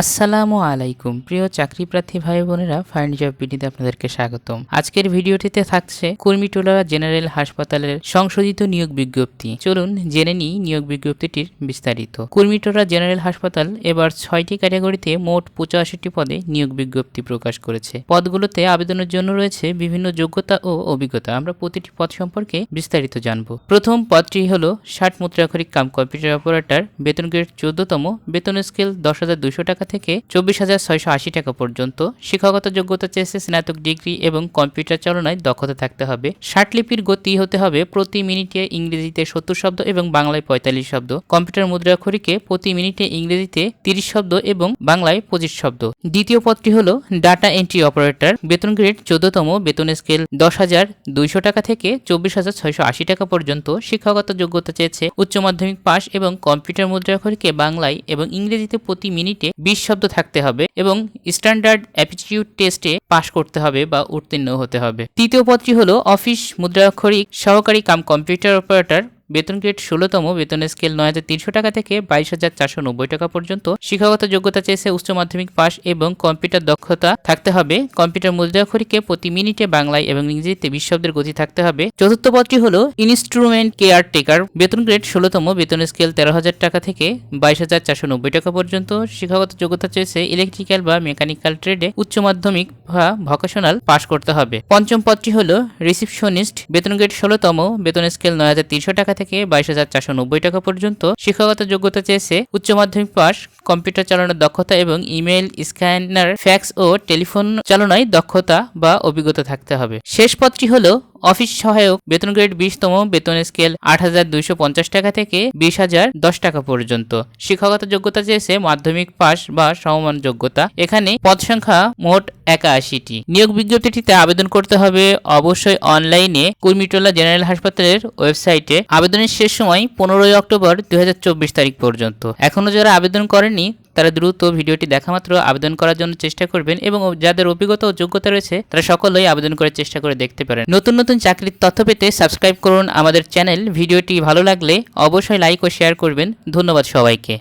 আসসালামু আলাইকুম। প্রিয় চাকরি প্রার্থী ভাই বোনেরা ফাইন জব বিডিতে আপনাদেরকে স্বাগতম। আজকের ভিডিওটিতে থাকছে কুর্মিটোলা জেনারেল হাসপাতালের সংশোধিত নিয়োগ বিজ্ঞপ্তি। চলুন জেনে নিই নিয়োগ বিজ্ঞপ্তিটির বিস্তারিত। কুর্মিটোলা জেনারেল হাসপাতাল এবার ছয়টি ক্যাটাগরিতে মোট পঁচাশিটি পদে নিয়োগ বিজ্ঞপ্তি প্রকাশ করেছে। পদগুলোতে আবেদনের জন্য রয়েছে বিভিন্ন যোগ্যতা ও অভিজ্ঞতা। আমরা প্রতিটি পদ সম্পর্কে বিস্তারিত জানব। প্রথম পদটি হলো ষাট মুদ্রাক্ষরিক কাম কম্পিউটার অপারেটর। বেতন গ্রেড চোদ্দতম। বেতন স্কেল দশ হাজার দুশো টাকা থেকে চব্বিশ হাজার ছয়শো আশি টাকা পর্যন্ত। শিক্ষাগত যোগ্যতা চেয়েছে স্নাতক ডিগ্রি এবং কম্পিউটার চালনায় দক্ষতা থাকতে হবে। ষাট লিপির গতি হতে হবে প্রতি মিনিটে ইংরেজিতে সত্তর শব্দ এবং বাংলায় পঁয়তাল্লিশ শব্দ। কম্পিউটার মুদ্রাক্ষরিকে প্রতি মিনিটে ইংরেজিতে তিরিশ শব্দ এবং বাংলায় পঁচিশ শব্দ। দ্বিতীয় পদটি হল ডাটা এন্ট্রি অপারেটর। বেতন গ্রেড চোদ্দতম। বেতন স্কেল দশ হাজার দুইশো টাকা থেকে চব্বিশ হাজার ছয়শো আশি টাকা পর্যন্ত। শিক্ষাগত যোগ্যতা চেয়েছে উচ্চ মাধ্যমিক পাস এবং কম্পিউটার মুদ্রাক্ষরিকে বাংলায় এবং ইংরেজিতে প্রতি মিনিটে বিশ শব্দ থাকতে হবে এবং স্ট্যান্ডার্ড অ্যাপিটিউড টেস্টে পাশ করতে হবে বা উত্তীর্ণ হতে হবে। তৃতীয় পদটি হলো অফিস মুদ্রাক্ষরিক সহকারী কাম কম্পিউটার অপারেটর বেতন গ্রেড ষোলোতম, বেতনের স্কেল নয় হাজার তিনশো টাকা থেকে বাইশ হাজার চারশো নব্বই টাকা পর্যন্ত। শিক্ষাগত যোগ্যতা চেয়েছে উচ্চ মাধ্যমিক পাস এবং কম্পিউটার দক্ষতা থাকতে হবে। কম্পিউটার মুদ্রাক্ষরিকে প্রতি মিনিটে বাংলায় এবং ইংরেজিতে বিশ শব্দের গতি থাকতে হবে। চতুর্থ পদটি হল ইনস্ট্রুমেন্ট কেয়ার টেকার বেতন গ্রেড ষোলোতম, বেতন স্কেল তেরো হাজার টাকা থেকে বাইশ হাজার চারশো নব্বই টাকা পর্যন্ত। শিক্ষাগত যোগ্যতা চেয়েছে ইলেকট্রিক্যাল বা মেকানিক্যাল ট্রেডে উচ্চ মাধ্যমিক বা ভোকেশনাল পাশ করতে হবে। পঞ্চম পদটি হল রিসিপশনিস্ট বেতন গ্রেড ষোলোতম, বেতন স্কেল নয় হাজার তিনশো টাকা থেকে বাইশ হাজার চারশো নব্বই টাকা পর্যন্ত শিক্ষাগত যোগ্যতা চেয়েছে উচ্চ মাধ্যমিক পাস কম্পিউটার চালানোর দক্ষতা এবং ইমেল স্ক্যানার, ফ্যাক্স ও টেলিফোন চালনায় দক্ষতা বা অভিজ্ঞতা থাকতে হবে। শেষ পথটি হলো অফিস সহায়ক বেতন গ্রেড বিশতম, বেতন স্কেল আট হাজার দুইশো পঞ্চাশ টাকা থেকে বিশ হাজার দশ টাকা পর্যন্ত। শিক্ষাগত যোগ্যতা চেয়েছে মাধ্যমিক পাস বা সমমান যোগ্যতা। এখানে পদ সংখ্যা মোট একাশিটি। নিয়োগ বিজ্ঞপ্তিটিতে আবেদন করতে হবে অবশ্যই অনলাইনে কুর্মিটোলা জেনারেল হাসপাতালের ওয়েবসাইটে। আবেদনের শেষ সময় পনেরোই অক্টোবর দুই হাজার চব্বিশ তারিখ পর্যন্ত। এখনও যারা আবেদন করেনি তারা দ্রুত ভিডিওটি দেখা মাত্র আবেদন করার জন্য চেষ্টা করবেন এবং যাদের অভিজ্ঞতা ও যোগ্যতা রয়েছে, তারা সকলেই আবেদন করার চেষ্টা করে দেখতে পারেন। নতুন নতুন চাকরির তথ্য পেতে সাবস্ক্রাইব করুন আমাদের চ্যানেল। ভিডিওটি ভালো লাগলে অবশ্যই লাইক ও শেয়ার করবেন। ধন্যবাদ সবাইকে।